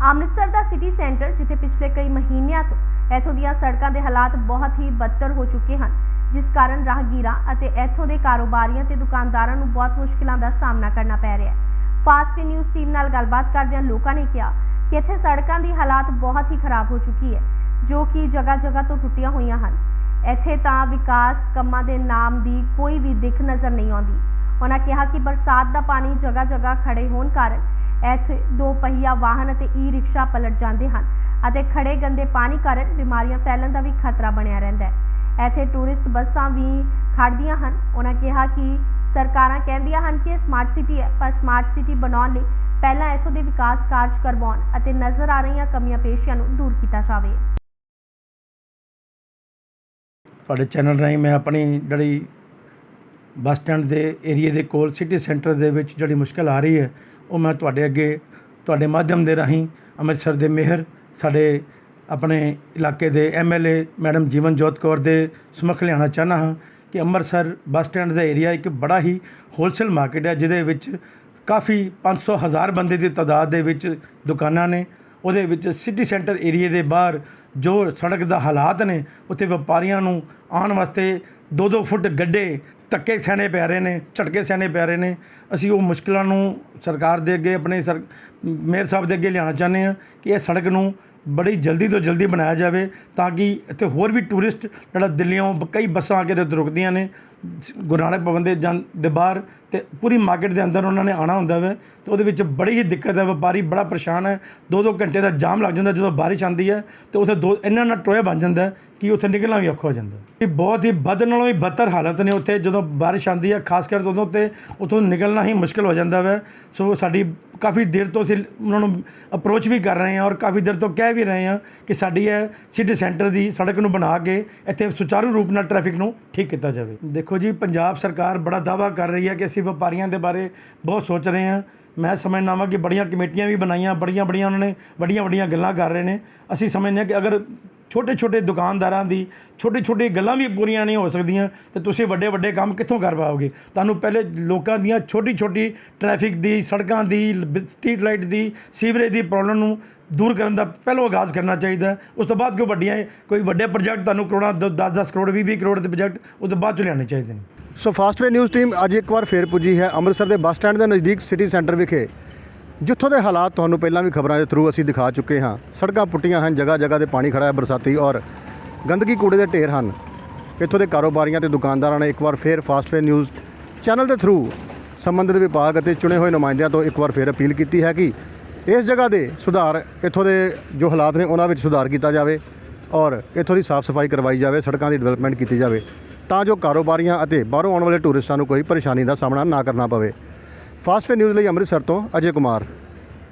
ਅੰਮ੍ਰਿਤਸਰ ਦਾ city centre ਜਿੱਥੇ ਪਿਛਲੇ ਕਈ ਮਹੀਨਿਆਂ ਤੋਂ ਇੱਥੋਂ ਦੀਆਂ ਸੜਕਾਂ ਦੇ ਹਾਲਾਤ ਬਹੁਤ ਹੀ ਬਦਤਰ ਹੋ ਚੁੱਕੇ ਹਨ, ਜਿਸ ਕਾਰਨ ਰਾਹਗੀਰਾਂ ਅਤੇ ਇੱਥੋਂ ਦੇ ਕਾਰੋਬਾਰੀਆਂ ਤੇ ਦੁਕਾਨਦਾਰਾਂ ਨੂੰ ਬਹੁਤ ਮੁਸ਼ਕਲਾਂ ਦਾ ਸਾਹਮਣਾ ਕਰਨਾ ਪੈ ਰਿਹਾ ਹੈ। ਫਾਸਟ ਨਿਊਜ਼ ਟੀਮ ਨਾਲ ਗੱਲਬਾਤ ਕਰਦਿਆਂ ਲੋਕਾਂ ਨੇ ਕਿਹਾ ਕਿ ਇੱਥੇ ਸੜਕਾਂ ਦੀ ਹਾਲਾਤ ਬਹੁਤ ਹੀ ਖਰਾਬ ਹੋ ਚੁੱਕੀ ਹੈ, ਜੋ ਕਿ ਜਗ੍ਹਾ ਜਗ੍ਹਾ ਤੋਂ ਟੁੱਟੀਆਂ ਹੋਈਆਂ ਹਨ। ਇੱਥੇ ਤਾਂ ਵਿਕਾਸ ਕੰਮਾਂ ਦੇ ਨਾਮ ਦੀ ਕੋਈ ਵੀ ਦਿੱਖ ਨਜ਼ਰ ਨਹੀਂ ਆਉਂਦੀ। ਉਹਨਾਂ ਕਿਹਾ ਕਿ ਬਰਸਾਤ ਦਾ ਪਾਣੀ ਜਗ੍ਹਾ ਜਗ੍ਹਾ ਖੜੇ ਹੋਣ ਕਾਰਨ ਇੱਥੇ ਦੋ ਪਹੀਆ ਵਾਹਨ ਅਤੇ ਈ ਰਿਕਸ਼ਾ ਪਲਟ ਜਾਂਦੇ ਹਨ ਅਤੇ ਖੜੇ ਗੰਦੇ ਪਾਣੀ ਕਾਰਨ ਬਿਮਾਰੀਆਂ ਫੈਲਣ ਦਾ ਵੀ ਖਤਰਾ ਬਣਿਆ ਰਹਿੰਦਾ ਹੈ। ਇੱਥੇ ਟੂਰਿਸਟ ਬੱਸਾਂ ਵੀ ਖੜਦੀਆਂ ਹਨ। ਉਹਨਾਂ ਕਿਹਾ ਕਿ ਸਰਕਾਰਾਂ ਕਹਿੰਦੀਆਂ ਹਨ ਕਿ ਸਮਾਰਟ ਸਿਟੀ ਹੈ, ਪਰ ਸਮਾਰਟ ਸਿਟੀ ਬਣਾਉਣ ਲਈ ਪਹਿਲਾਂ ਇੱਥੋਂ ਦੇ ਵਿਕਾਸ ਕਾਰਜ ਕਰਵਾਉਣ ਅਤੇ ਨਜ਼ਰ ਆ ਰਹੀਆਂ ਕਮੀਆਂ ਪੇਸ਼ੀਆਂ ਨੂੰ ਦੂਰ ਕੀਤਾ ਜਾਵੇ। ਤੁਹਾਡੇ ਚੈਨਲ ਰਾਹੀਂ ਮੈਂ ਆਪਣੀ ਜਿਹੜੀ ਬੱਸ ਸਟੈਂਡ ਦੇ ਏਰੀਏ ਦੇ ਕੋਲ ਸਿਟੀ ਸੈਂਟਰ ਦੇ ਵਿੱਚ ਜਿਹੜੀ ਮੁਸ਼ਕਲ ਆ ਰਹੀ ਹੈ, ਉਹ ਮੈਂ ਤੁਹਾਡੇ ਅੱਗੇ, ਤੁਹਾਡੇ ਮਾਧਿਅਮ ਦੇ ਰਾਹੀਂ ਅੰਮ੍ਰਿਤਸਰ ਦੇ ਮੇਅਰ ਸਾਡੇ ਆਪਣੇ ਇਲਾਕੇ ਦੇ ਐਮਐਲਏ ਮੈਡਮ ਜੀਵਨਜੋਤ ਕੌਰ ਦੇ ਸਮਖ ਲਿਆਉਣਾ ਚਾਹੁੰਦਾ ਹਾਂ ਕਿ ਅੰਮ੍ਰਿਤਸਰ ਬੱਸ ਸਟੈਂਡ ਦਾ ਏਰੀਆ ਇੱਕ ਬੜਾ ਹੀ ਹੋਲਸੇਲ ਮਾਰਕੀਟ ਹੈ, ਜਿਹਦੇ ਵਿੱਚ ਕਾਫੀ 500 ਹਜ਼ਾਰ ਬੰਦੇ ਦੀ ਤਾਦਾਦ ਦੇ ਵਿੱਚ ਦੁਕਾਨਾਂ ਨੇ। ਉਹਦੇ ਵਿੱਚ ਸਿਟੀ ਸੈਂਟਰ ਏਰੀਏ ਦੇ ਬਾਹਰ ਜੋ ਸੜਕ ਦਾ ਹਾਲਾਤ ਨੇ, ਉੱਥੇ ਵਪਾਰੀਆਂ ਨੂੰ ਆਉਣ ਵਾਸਤੇ 2-2 ਫੁੱਟ ਗੱਡੇ ਧੱਕੇ ਸਹਿਣੇ ਪੈ ਰਹੇ ਨੇ, ਝਟਕੇ ਸਹਿਣੇ ਪੈ ਰਹੇ ਨੇ। ਅਸੀਂ ਉਹ ਮੁਸ਼ਕਿਲਾਂ ਨੂੰ ਸਰਕਾਰ ਦੇ ਅੱਗੇ, ਆਪਣੇ ਸਰ, ਮੇਅਰ ਸਾਹਿਬ ਦੇ ਅੱਗੇ ਲਿਆਉਣਾ ਚਾਹੁੰਦੇ ਹਾਂ ਕਿ ਇਹ ਸੜਕ ਨੂੰ ਬੜੀ ਜਲਦੀ ਤੋਂ ਜਲਦੀ ਬਣਾਇਆ ਜਾਵੇ ਤਾਂ ਕਿ ਇੱਥੇ ਹੋਰ ਵੀ ਟੂਰਿਸਟ ਜਿਹੜਾ ਦਿੱਲੀੋਂ ਕਈ ਬੱਸਾਂ ਆ ਕੇ ਇੱਥੇ ਰੁਕਦੀਆਂ ਨੇ, ਗੁਰੂ ਨਾਨਕ ਭਵਨ ਦੇ ਜਨ ਦੇ ਬਾਹਰ ਤੇ ਪੂਰੀ ਮਾਰਕੀਟ ਦੇ ਅੰਦਰ ਉਹਨਾਂ ਨੇ ਆਣਾ ਹੁੰਦਾ ਵਾ, ਤੇ ਉਹਦੇ ਵਿੱਚ ਬੜੀ ਹੀ ਦਿੱਕਤ ਹੈ, ਵਪਾਰੀ ਬੜਾ ਪਰੇਸ਼ਾਨ ਹੈ ਦੋ ਦੋ ਘੰਟੇ ਦਾ ਜਾਮ ਲੱਗ ਜਾਂਦਾ ਜਦੋਂ ਬਾਰਿਸ਼ ਆਉਂਦੀ ਹੈ ਤੇ ਉੱਥੇ ਦੋ ਇੰਨਾ ਨਾ ਟੋਇਆ ਬਣ ਜਾਂਦਾ ਕਿ ਉੱਥੇ ਨਿਕਲਣਾ ਵੀ ਔਖਾ ਹੋ ਜਾਂਦਾ। ਇਹ ਬਹੁਤ ਹੀ ਵੱਧ ਨਾਲੋਂ ਵੀ ਬੱਤਰ ਹਾਲਤ ਨੇ ਉੱਥੇ, ਜਦੋਂ ਬਾਰਿਸ਼ ਆਉਂਦੀ ਹੈ, ਖਾਸ ਕਰ ਉਦੋਂ ਤੇ ਉੱਥੋਂ ਨਿਕਲਣਾ ਹੀ ਮੁਸ਼ਕਲ ਹੋ ਜਾਂਦਾ ਵੈ। ਸੋ ਸਾਡੀ ਕਾਫੀ ਦੇਰ ਤੋਂ ਅਸੀਂ ਉਹਨਾਂ ਨੂੰ ਅਪਰੋਚ ਵੀ ਕਰ ਰਹੇ ਹਾਂ ਔਰ ਕਾਫੀ ਦੇਰ ਤੋਂ ਕਹਿ ਵੀ ਰਹੇ ਹਾਂ ਕਿ ਸਾਡੀ ਇਹ ਸਿਟੀ ਸੈਂਟਰ ਦੀ ਸੜਕ ਨੂੰ ਬਣਾ ਕੇ ਇੱਥੇ ਸੁਚਾਰੂ ਰੂਪ ਨਾਲ ਟ੍ਰੈਫਿਕ ਨੂੰ ਠੀਕ ਕੀਤਾ ਜਾਵੇ। ਦੇਖੋ ਜੀ, ਪੰਜਾਬ ਸਰਕਾਰ ਬੜਾ ਦਾਅਵਾ ਕਰ ਰਹੀ ਹੈ ਕਿ ਅਸੀਂ ਵਪਾਰੀਆਂ ਦੇ ਬਾਰੇ ਬਹੁਤ ਸੋਚ ਰਹੇ ਹਾਂ। ਮੈਂ ਸਮਝਦਾ ਵਾਂ ਕਿ ਬੜੀਆਂ ਕਮੇਟੀਆਂ ਵੀ ਬਣਾਈਆਂ ਬੜੀਆਂ ਬੜੀਆਂ ਉਹਨਾਂ ਨੇ ਵੱਡੀਆਂ ਵੱਡੀਆਂ ਗੱਲਾਂ ਕਰ ਰਹੇ ਨੇ। ਅਸੀਂ ਸਮਝਦੇ ਹਾਂ ਕਿ ਅਗਰ ਛੋਟੇ ਛੋਟੇ ਦੁਕਾਨਦਾਰਾਂ ਦੀ ਛੋਟੀ ਛੋਟੀ ਗੱਲਾਂ ਵੀ ਪੂਰੀਆਂ ਨਹੀਂ ਹੋ ਸਕਦੀਆਂ, ਤੇ ਤੁਸੀਂ ਵੱਡੇ ਵੱਡੇ ਕੰਮ ਕਿੱਥੋਂ ਕਰ ਪਾਓਗੇ? ਤੁਹਾਨੂੰ ਪਹਿਲੇ ਲੋਕਾਂ ਦੀਆਂ ਛੋਟੀ ਛੋਟੀ ਟ੍ਰੈਫਿਕ ਦੀ, ਸੜਕਾਂ ਦੀ ਲ- ਸਟਰੀਟ ਲਾਈਟ ਦੀ ਸੀਵਰੇਜ ਦੀ ਪ੍ਰੋਬਲਮ ਨੂੰ ਦੂਰ ਕਰਨ ਦਾ ਪਹਿਲੋਂ ਆਗਾਜ਼ ਕਰਨਾ ਚਾਹੀਦਾ। ਉਸ ਤੋਂ ਬਾਅਦ ਕੋਈ ਵੱਡੀਆਂ, ਕੋਈ ਵੱਡੇ ਪ੍ਰੋਜੈਕਟ ਤੁਹਾਨੂੰ ਕਰੋੜਾਂ 10-10 ਕਰੋੜ 20-20 ਕਰੋੜ ਦੇ ਪ੍ਰੋਜੈਕਟ ਉਸ ਤੋਂ ਬਾਅਦ ਚ ਲਿਆਉਣੇ ਚਾਹੀਦੇ ਨੇ। ਸੋ ਫਾਸਟਵੇ ਨਿਊਜ਼ ਟੀਮ ਅੱਜ ਇੱਕ ਵਾਰ ਫੇਰ ਪੁੱਜੀ ਹੈ ਅੰਮ੍ਰਿਤਸਰ ਦੇ ਬੱਸ ਸਟੈਂਡ ਦੇ ਨਜ਼ਦੀਕ ਸਿਟੀ ਸੈਂਟਰ ਵਿਖੇ। ਜਿੱਥੋਂ ਦੇ ਹਾਲਾਤ ਤੁਹਾਨੂੰ ਪਹਿਲਾਂ ਵੀ ਖਬਰਾਂ ਦੇ ਥਰੂ ਅਸੀਂ ਦਿਖਾ ਚੁੱਕੇ ਹਾਂ। ਸੜਕਾਂ ਪੁੱਟੀਆਂ ਹਨ, ਜਗ੍ਹਾ ਜਗ੍ਹਾ ਤੇ ਪਾਣੀ ਖੜਾ ਹੈ ਬਰਸਾਤੀ ਔਰ ਗੰਦਗੀ ਕੂੜੇ ਦੇ ਢੇਰ ਹਨ। ਇੱਥੋਂ ਦੇ ਕਾਰੋਬਾਰੀਆਂ ਤੇ ਦੁਕਾਨਦਾਰਾਂ ਨੇ ਇੱਕ ਵਾਰ ਫੇਰ ਫਾਸਟਵੇ ਨਿਊਜ਼ ਚੈਨਲ ਦੇ ਥਰੂ ਸੰਬੰਧਿਤ ਵਿਭਾਗ ਅਤੇ ਚੁਣੇ ਹੋਏ ਨੁਮਾਇੰਦਿਆਂ ਤੋਂ ਇੱਕ ਵਾਰ ਫੇਰ ਅਪੀਲ ਕੀਤੀ ਹੈ ਕਿ ਇਸ ਜਗ੍ਹਾ ਦੇ ਸੁਧਾਰ, ਇੱਥੋਂ ਦੇ ਜੋ ਹਾਲਾਤ ਨੇ ਉਹਨਾਂ ਵਿੱਚ ਸੁਧਾਰ ਕੀਤਾ ਜਾਵੇ ਔਰ ਇੱਥੋਂ ਦੀ ਸਾਫ਼ ਸਫ਼ਾਈ ਕਰਵਾਈ ਜਾਵੇ, ਸੜਕਾਂ ਦੀ ਡਿਵੈਲਪਮੈਂਟ ਕੀਤੀ ਜਾਵੇ ਤਾਂ ਜੋ ਕਾਰੋਬਾਰੀਆਂ ਅਤੇ ਬਾਹਰੋਂ ਆਉਣ ਵਾਲੇ ਟੂਰਿਸਟਾਂ ਨੂੰ ਕੋਈ ਪਰੇਸ਼ਾਨੀ ਦਾ ਸਾਹਮਣਾ ਨਾ ਕਰਨਾ ਪਵੇ। ਫਾਸਟਵੇ ਨਿਊਜ਼ ਲਈ ਅੰਮ੍ਰਿਤਸਰ ਤੋਂ ਅਜੇ ਕੁਮਾਰ।